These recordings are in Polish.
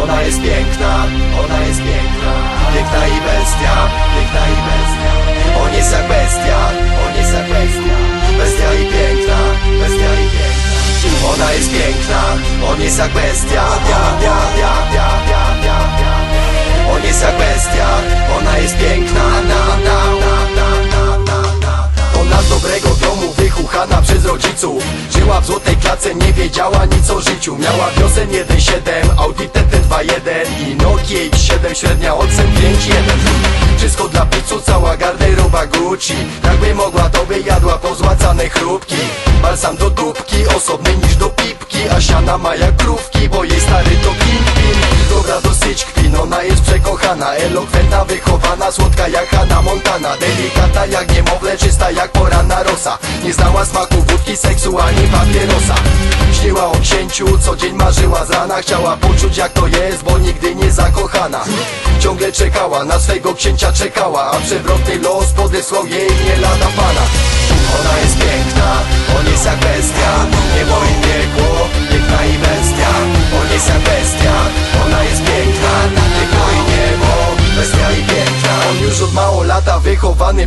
Ona jest piękna, ona jest piękna. Piękna i bestia, piękna i bestia. On jest jak bestia, on jest jak bestia. Bestia i piękna, bestia i piękna. Ona jest piękna, on jest jak bestia rodziców. Żyła w złotej klatce, nie wiedziała nic o życiu. Miała wiosen 1.7, Audi TT 2.1 I Nokia X7, średnia ocen 5.1 Wszystko dla pizzu, cała garderoba Gucci. Jakby mogła, to by jadła pozłacane chrupki. Balsam do dupki, osobny niż do pipki A siana ma jak krówki, bo jej stary to kingpin Dobra dosyć kpin, ona jest przekochana Elokwentna, wychowana, słodka jak Hanna Montana. Delikatna jak niemowlę, czysta jak poranna rosa. Nie znała smaku wódki, seksu ani papierosa. Śniła o księciu, co dzień marzyła z rana Chciała poczuć jak to jest, bo nigdy nie zakochana. Ciągle czekała, na swego księcia czekała A przewrotny los podesłał jej nie lada pana. Ona jest piękna, on jest jak bestia. Niebo i piekło, piękna i bestia. On jest jak bestia,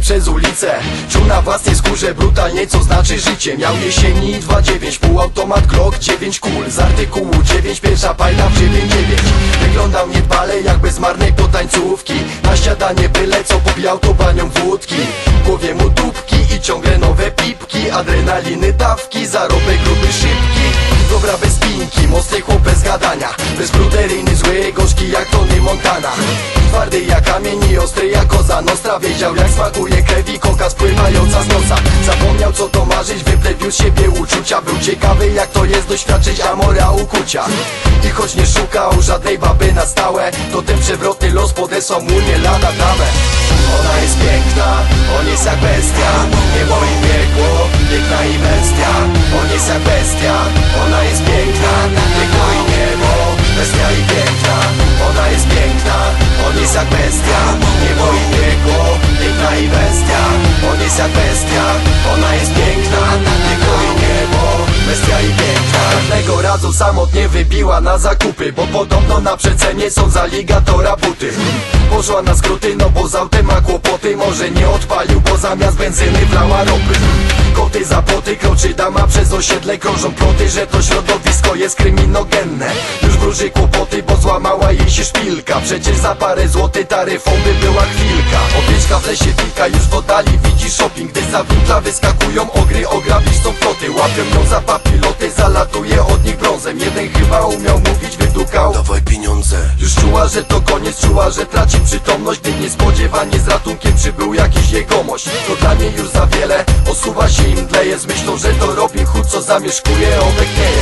przez ulicę. Czuł na własnej skórze brutalnie co znaczy życie. Miał jesieni 2.9, półautomat Glock 9 kul. Z artykułu 9, pierwsza pajna w 9.9 Wyglądał niedbale jak bez marnej potańcówki. Na śniadanie byle co pobijał to banią wódki. W głowie mu dupki i ciągle nowe pipki. Adrenaliny dawki, zarobek gruby szybki. Dobra bez pinki, mocny chłop bez gadania. Bez bruderyny, zły, gorzki jak Tony Montana Twardy jak kamień i ostry jak koza Nostra. Wiedział jak smakuje krew i koka spływająca z nosa. Zapomniał co to marzyć, wyplewił z siebie uczucia. Był ciekawy jak to jest doświadczyć amora ukucia. I choć nie szukał żadnej baby na stałe To ten przewrotny los podesłał mu nie lada damę razu samotnie wybiła na zakupy Bo podobno na przecenie są z aligatora buty. Poszła na skróty, no bo z autem ma kłopoty Może nie odpalił, bo zamiast benzyny wlała ropy. Koty za płoty, kroczy dama przez osiedle Krążą ploty, że to środowisko jest kryminogenne. Już wróży kłopoty, bo złamała jej się szpilka. Przecież za parę złotych taryfą by była chwilka Owieczka w lesie wilka, już w oddali widzi shopping. Gdy za winkla wyskakują ogry, ograbić są floty Łapią ją za papiloty, zalatuje od nich brązem. Jeden chyba umiał mówić, wydukał. Dawaj pieniądze. Już czuła, że to koniec, czuła, że traci przytomność Gdy niespodziewanie z ratunkiem przybył jakiś jegomość. To dla niej już za wiele, osuwa się im dleje Z myślą, że to Robin Hood, co zamieszkuje, obeknieje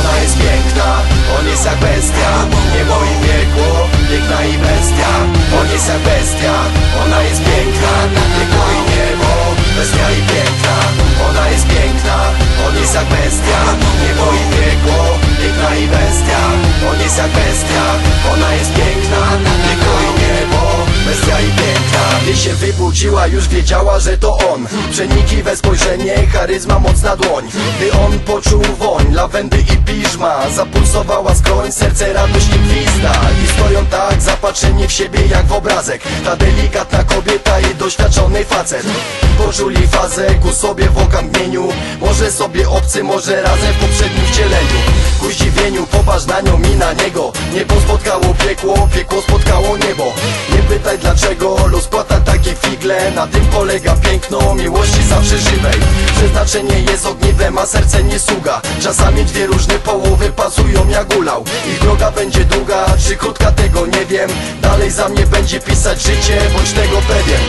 Ona jest piękna, on jest jak bestia Niebo i piekło, piękna i bestia. On jest bestia, Wybudziła już wiedziała, że to on. Przeniki spojrzenie, charyzma mocna dłoń. Gdy on poczuł woń, lawendy i piżma Zapulsowała skroń, serce radośnie gwizda I stoją tak zapatrzeni w siebie jak w obrazek. Ta delikatna kobieta i doświadczony facet. Poczuli fazę ku sobie w okamgnieniu Może sobie obcy, może razem w poprzednim wcieleniu. Ku zdziwieniu popatrz na nią i na niego. Niebo spotkało piekło, piekło spotkało niebo. Nie pytaj dlaczego, los płata takie figle Na tym polega piękno miłości zawsze żywej. Przeznaczenie jest ogniwem, a serce nie sługa. Czasami dwie różne połowy pasują jak ulał. Ich droga będzie długa, czy krótka tego nie wiem. Dalej za mnie będzie pisać życie, bądź tego pewien